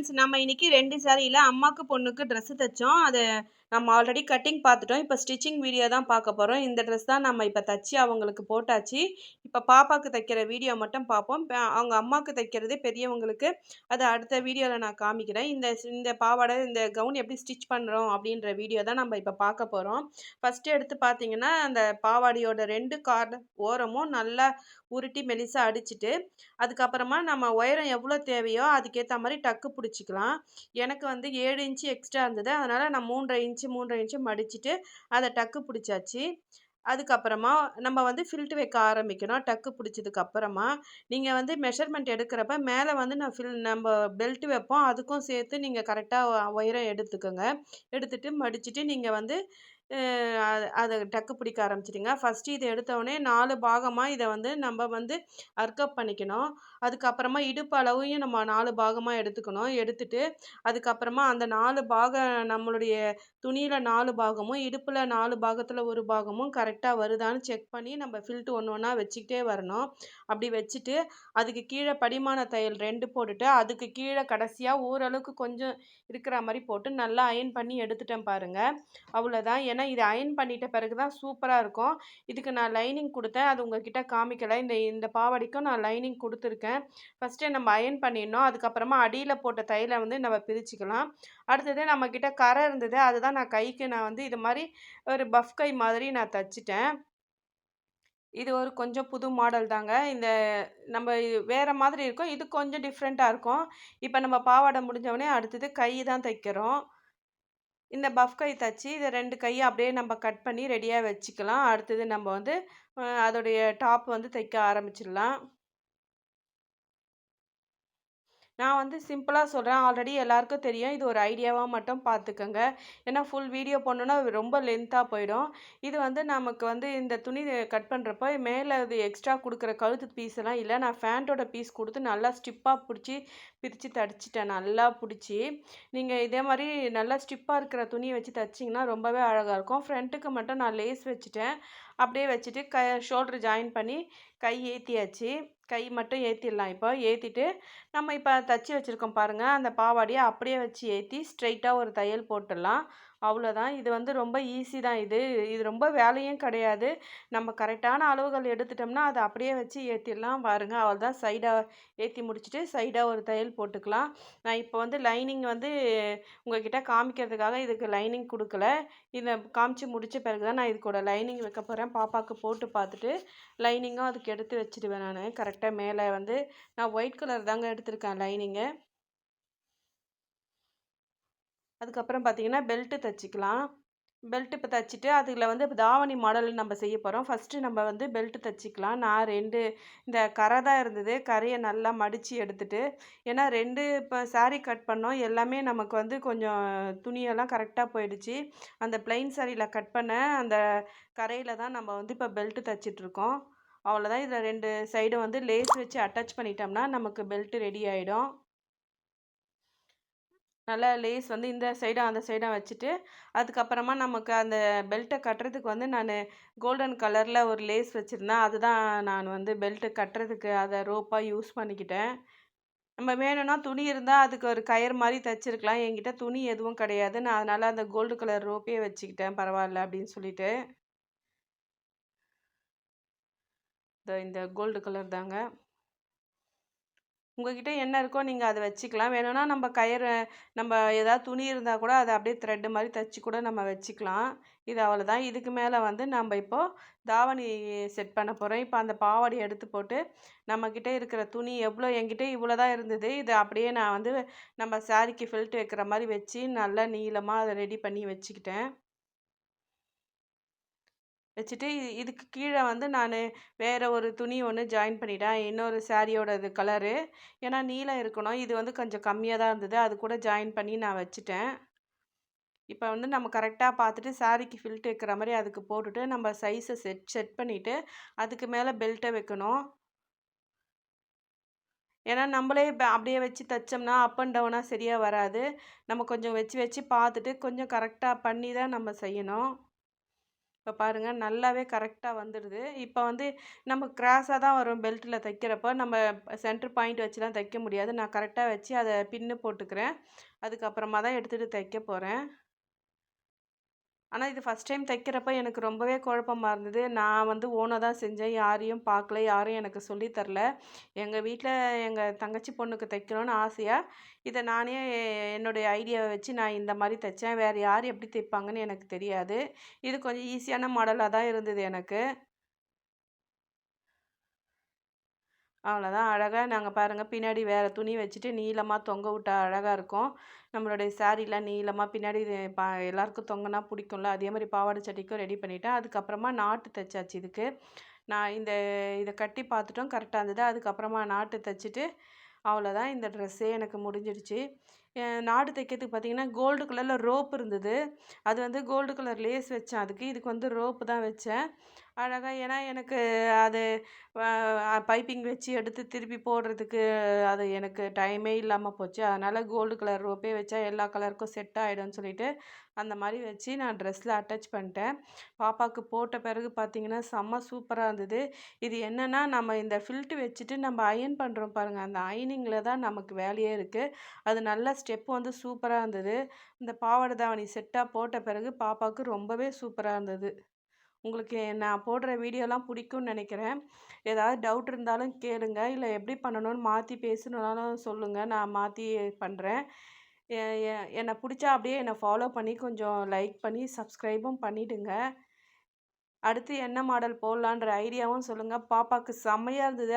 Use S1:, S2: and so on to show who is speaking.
S1: Friends நம்ம இன்னைக்கு ரெண்டு சாரியில் அம்மாவுக்கு பொண்ணுக்கு ட்ரெஸ்ஸு தைச்சோம். அதை நம்ம ஆல்ரெடி கட்டிங் பார்த்துட்டோம். இப்போ ஸ்டிச்சிங் வீடியோ தான் பார்க்க போகிறோம் இந்த ட்ரெஸ் தான் நம்ம இப்போ தச்சு அவங்களுக்கு போட்டாச்சு. இப்போ பாப்பாவுக்கு தைக்கிற வீடியோ மட்டும் பார்ப்போம். இப்போ அவங்க அம்மாவுக்கு தைக்கிறது பெரியவங்களுக்கு. அதை அடுத்த வீடியோவில் நான் காமிக்கிறேன். இந்த இந்த பாவாடை இந்த கவுன் எப்படி ஸ்டிச் பண்ணுறோம் அப்படின்ற வீடியோ தான் நம்ம இப்போ பார்க்க போகிறோம் ஃபஸ்ட்டு எடுத்து பார்த்தீங்கன்னா அந்த பாவாடையோட ரெண்டு கார்டு ஓரமும் நல்லா உருட்டி மெலிசாக அடிச்சுட்டு அதுக்கப்புறமா நம்ம உயரம் எவ்வளோ தேவையோ அதுக்கேற்ற மாதிரி டக்கு பிடிச்சி பிடிச்சிக்கலாம் எனக்கு வந்து ஏழு இன்ச்சு எக்ஸ்ட்ரா இருந்தது. அதனால் நான் மூன்றரை இன்ச்சு மூன்றரை இன்ச்சு மடிச்சுட்டு அதை டக்கு பிடிச்சாச்சு. அதுக்கப்புறமா நம்ம வந்து ஃபில்ட் வைக்க ஆரம்பிக்கணும். டக்கு பிடிச்சதுக்கப்புறமா நீங்கள் வந்து மெஷர்மெண்ட் எடுக்கிறப்ப மேலே வந்து நான் ஃபில் நம்ம பெல்ட் வைப்போம். அதுக்கும் சேர்த்து நீங்கள் கரெக்டாக உயரம் எடுத்துக்கோங்க. எடுத்துகிட்டு மடிச்சுட்டு நீங்கள் வந்து அதை டக்கு பிடிக்க ஆரம்பிச்சிடுங்க ஃபஸ்ட்டு இதை எடுத்தோடனே நாலு பாகமாக இதை வந்து நம்ம வந்து அர்க்கப் பண்ணிக்கணும். அதுக்கப்புறமா இடுப்பு அளவையும் நம்ம நாலு பாகமாக எடுத்துக்கணும். எடுத்துட்டு அதுக்கப்புறமா அந்த நாலு பாகம் நம்மளுடைய துணியில் நாலு பாகமும் இடுப்பில் நாலு பாகத்தில் ஒரு பாகமும் கரெக்டாக வருதான்னு செக் பண்ணி நம்ம ஃபில்ட்டு ஒன்று ஒன்றா வச்சுக்கிட்டே வரணும். அப்படி வச்சுட்டு அதுக்கு கீழே படிமான தையல் ரெண்டு போட்டுட்டு அதுக்கு கீழே கடைசியாக ஓரளவுக்கு கொஞ்சம் இருக்கிற மாதிரி போட்டு நல்லா அயன் பண்ணி எடுத்துட்டேன் பாருங்கள் அவ்வளோதான் ஏன்னா இது அயன் பண்ணிட்ட பிறகு தான் சூப்பராக இருக்கும். இதுக்கு நான் லைனிங் கொடுத்தேன். அது உங்ககிட்ட காமிக்கலை. இந்த இந்த பாவாடிக்கும் நான் லைனிங் கொடுத்துருக்கேன். ஃபஸ்ட்டு நம்ம அயன் பண்ணிடணும். அதுக்கப்புறமா அடியில் போட்ட தையலை வந்து நம்ம பிரிச்சுக்கலாம். அடுத்தது நம்மக்கிட்ட கரை இருந்தது. அதுதான் நான் கைக்கு நான் வந்து இது மாதிரி ஒரு பஃப் கை மாதிரி நான் தச்சிட்டேன். இது ஒரு கொஞ்சம் புது மாடல் தாங்க. இந்த நம்ம வேறு மாதிரி இருக்கும். இது கொஞ்சம் டிஃப்ரெண்ட்டாக இருக்கும். இப்போ நம்ம பாவாடை முடிஞ்சவொடனே அடுத்தது கை தான் தைக்கிறோம். இந்த பஃப் கை தச்சு இதை ரெண்டு கையை அப்படியே நம்ம கட் பண்ணி ரெடியாக வச்சுக்கலாம். அடுத்தது நம்ம வந்து அதோடைய டாப் வந்து தைக்க ஆரம்பிச்சிடலாம். நான் வந்து சிம்பிளாக சொல்கிறேன் ஆல்ரெடி எல்லாருக்கும் தெரியும். இது ஒரு ஐடியாவாக மட்டும் பார்த்துக்கோங்க ஏன்னா ஃபுல் வீடியோ போடணுன்னா ரொம்ப லென்த்தாக போயிடும். இது வந்து நமக்கு வந்து இந்த துணி கட் பண்ணுறப்ப மேலே இது எக்ஸ்ட்ரா கொடுக்குற கழுத்து பீஸ் எல்லாம் இல்லை. நான் ஃபேண்ட்டோட பீஸ் கொடுத்து நல்லா ஸ்டிப்பாக பிடிச்சி பிரித்து தடிச்சிட்டேன். நல்லா பிடிச்சி. நீங்கள் இதே மாதிரி நல்லா ஸ்டிப்பாக இருக்கிற துணியை வச்சு தைச்சிங்கன்னா ரொம்பவே அழகாக இருக்கும். ஃப்ரண்ட்டுக்கு மட்டும் நான் லேஸ் வச்சுட்டேன். அப்படியே வச்சுட்டு க ஷோல்ட்ரு ஜாயின் பண்ணி கை ஏற்றியாச்சு கை மட்டும் ஏற்றிடலாம் இப்போ ஏற்றிட்டு நம்ம இப்போ தச்சு வச்சுருக்கோம் பாருங்கள் அந்த பாவாடியை அப்படியே வச்சு ஏற்றி ஸ்ட்ரைட்டாக ஒரு தையல் போட்டுடலாம். அவ்வளோதான். இது வந்து ரொம்ப ஈஸி தான் இது. இது ரொம்ப வேலையும் கிடையாது. நம்ம கரெக்டான அளவுகள் எடுத்துட்டோம்னா அதை அப்படியே வச்சு ஏற்றிடலாம் பாருங்கள் அவள் தான். சைடாக ஏற்றி முடிச்சுட்டு சைடாக ஒரு தையல் போட்டுக்கலாம். நான் இப்போ வந்து லைனிங் வந்து உங்ககிட்ட காமிக்கிறதுக்காக இதுக்கு லைனிங் கொடுக்கல. இதை காமிச்சு முடித்த பிறகு தான் நான் இதுக்கூட லைனிங் வைக்க போகிறேன் பாப்பாவுக்கு போட்டு பார்த்துட்டு லைனிங்கும் அதுக்கு எடுத்து வச்சுடுவேன் நான். கரெக்டாக மேலே வந்து நான் ஒயிட் கலர் தாங்க எடுத்திருக்கேன் லைனிங்கு. அதுக்கப்புறம் பார்த்திங்கன்னா பெல்ட்டு தைச்சிக்கலாம். பெல்ட் இப்போ தைச்சிட்டு அதில் வந்து இப்போ தாவணி மாடல் நம்ம செய்ய போகிறோம் ஃபஸ்ட்டு நம்ம வந்து பெல்ட்டு தைச்சிக்கலாம். நான் ரெண்டு இந்த கரை தான் இருந்தது. கரையை நல்லா மடித்து எடுத்துட்டு ஏன்னா ரெண்டு இப்போ சாரீ கட் பண்ணோம். எல்லாமே நமக்கு வந்து கொஞ்சம் துணியெல்லாம் கரெக்டாக போயிடுச்சு. அந்த பிளைன் சாரியில் கட் பண்ண அந்த கரையில் தான் நம்ம வந்து இப்போ பெல்ட்டு தைச்சிட்ருக்கோம் அவ்வளோதான் இதில் ரெண்டு சைடும் வந்து லேஸ் வச்சு அட்டாச் பண்ணிட்டோம்னா நமக்கு பெல்ட்டு ரெடி ஆகிடும் நல்லா லேஸ் வந்து இந்த சைடும் அந்த சைடும் வச்சுட்டு அதுக்கப்புறமா நமக்கு அந்த பெல்ட்டை கட்டுறதுக்கு வந்து நான் கோல்டன் கலரில் ஒரு லேஸ் வச்சுருந்தேன் அதுதான் நான் வந்து பெல்ட்டு கட்டுறதுக்கு அதை ரோப்பாக யூஸ் பண்ணிக்கிட்டேன். நம்ம வேணும்னா துணி இருந்தால் அதுக்கு ஒரு கயிறு மாதிரி தைச்சிருக்கலாம். என்கிட்ட துணி எதுவும் கிடையாது. நான் அதனால் அந்த கோல்டு கலர் ரோப்பே வச்சுக்கிட்டேன் பரவாயில்ல அப்படின்னு சொல்லிட்டு. இந்த கோல்டு கலர் தாங்க. உங்ககிட்ட என்ன இருக்கோ நீங்கள் அதை வச்சுக்கலாம். வேணும்னா நம்ம கயிறு நம்ம ஏதாவது துணி இருந்தால் கூட அதை அப்படியே த்ரெட்டு மாதிரி தைச்சி கூட நம்ம வச்சுக்கலாம். இது அவ்வளோதான் இதுக்கு மேலே வந்து நம்ம இப்போது தாவணி செட் பண்ண போகிறோம் இப்போ அந்த பாவாடை எடுத்து போட்டு நம்மக்கிட்ட இருக்கிற துணி எவ்வளோ என்கிட்ட இவ்வளோ தான் இருந்தது. இது அப்படியே நான் வந்து நம்ம சாரீக்கு ஃபில்ட் வைக்கிற மாதிரி வச்சு நல்லா நீளமாக அதை ரெடி பண்ணி வச்சுக்கிட்டேன். வச்சுட்டு இதுக்கு கீழே வந்து நான் வேறு ஒரு துணி ஒன்று ஜாயின் பண்ணிட்டேன். இன்னொரு சாரியோட இது கலரு ஏன்னா நீளம் இருக்கணும். இது வந்து கொஞ்சம் கம்மியாக தான் இருந்தது. அது கூட ஜாயின் பண்ணி நான் வச்சுட்டேன். இப்போ வந்து நம்ம கரெக்டாக பார்த்துட்டு சாரிக்கு ஃபில்ட் வைக்கிற மாதிரி அதுக்கு போட்டுட்டு நம்ம சைஸை செட் செட் பண்ணிவிட்டு அதுக்கு மேலே பெல்ட்டை வைக்கணும். ஏன்னா நம்மளே இப்போ அப்படியே வச்சு தைச்சோம்னா அப் அண்ட் டவுனாக சரியாக வராது. நம்ம கொஞ்சம் வச்சு வச்சு பார்த்துட்டு கொஞ்சம் கரெக்டாக பண்ணி தான் நம்ம செய்யணும். இப்போ பாருங்கள் நல்லாவே கரெக்டாக வந்துடுது. இப்போ வந்து நம்ம கிராஸாக தான் வரும் பெல்ட்டில் தைக்கிறப்போ நம்ம சென்டர் பாயிண்ட் வச்சுலாம் தைக்க முடியாது. நான் கரெக்டாக வச்சு அதை பின்னு போட்டுக்கிறேன். அதுக்கப்புறமா தான் எடுத்துகிட்டு தைக்க போகிறேன் ஆனால் இது ஃபஸ்ட் டைம் தைக்கிறப்ப எனக்கு ரொம்பவே குழப்பமாக இருந்தது. நான் வந்து ஓனாக தான் செஞ்சேன். யாரையும் பார்க்கல. யாரும் எனக்கு சொல்லித்தரல தரல. எங்கள் வீட்டில் எங்கள் தங்கச்சி பொண்ணுக்கு தைக்கணும்னு ஆசையாக இதை நானே என்னுடைய ஐடியாவை வச்சு நான் இந்த மாதிரி தைச்சேன். வேறு யார் எப்படி தைப்பாங்கன்னு எனக்கு தெரியாது. இது கொஞ்சம் ஈஸியான மாடலாக தான் இருந்தது எனக்கு. அவ்வளோதான். அழகாக நாங்கள் பாருங்கள் பின்னாடி வேறு துணி வச்சுட்டு நீளமாக தொங்க விட்டா அழகாக இருக்கும். நம்மளுடைய சாரீலாம் நீளமாக பின்னாடி பா எல்லாருக்கும் தொங்கினா பிடிக்கும்ல. அதே மாதிரி பாவாடை சட்டிக்கும் ரெடி பண்ணிவிட்டேன் அதுக்கப்புறமா நாட்டு தைச்சாச்சு இதுக்கு. நான் இந்த இதை கட்டி பார்த்துட்டோம் கரெக்டாக இருந்தது. அதுக்கப்புறமா நாட்டு தைச்சிட்டு அவ்வளோதான். இந்த ட்ரெஸ்ஸே எனக்கு முடிஞ்சிடுச்சு. நாடு தைக்கிறதுக்கு பார்த்தீங்கன்னா கோல்டு கலரில் ரோப் இருந்தது. அது வந்து கோல்டு கலர் லேஸ் வச்சேன். அதுக்கு இதுக்கு வந்து ரோப்பு தான் வச்சேன். அழகாக ஏன்னா எனக்கு அது பைப்பிங் வச்சு எடுத்து திருப்பி போடுறதுக்கு அது எனக்கு டைமே இல்லாமல் போச்சு. அதனால் கோல்டு கலர் ரோப்பே வச்சா எல்லா கலருக்கும் செட் ஆகிடும்னு சொல்லிட்டு அந்த மாதிரி வச்சு நான் ட்ரெஸ்ஸில் அட்டாச் பண்ணிட்டேன். பாப்பாவுக்கு போட்ட பிறகு பார்த்தீங்கன்னா செம்ம சூப்பராக இருந்தது. இது என்னென்னா நம்ம இந்த ஃபில்ட்டு வச்சுட்டு நம்ம அயன் பண்ணுறோம் பாருங்கள் அந்த அயனிங்கில் தான் நமக்கு வேலையே இருக்குது அது நல்ல ஸ்டெப் வந்து சூப்பராக இருந்தது. இந்த பாவாடை தாவணி செட்டாக போட்ட பிறகு பாப்பாவுக்கு ரொம்பவே சூப்பராக இருந்தது. உங்களுக்கு நான் போடுற வீடியோலாம் பிடிக்கும்னு நினைக்கிறேன். ஏதாவது டவுட் இருந்தாலும் கேளுங்க. இல்லை எப்படி பண்ணணும்னு மாற்றி பேசணுன்னாலும் சொல்லுங்கள் நான் மாற்றி பண்ணுறேன் என்னை பிடிச்சா அப்படியே என்னை ஃபாலோ பண்ணி கொஞ்சம் லைக் பண்ணி சப்ஸ்கிரைபும் பண்ணிவிடுங்க அடுத்து என்ன மாடல் போடலான்ற ஐடியாவும் சொல்லுங்கள் பாப்பாவுக்கு செம்மையாக இருந்தது.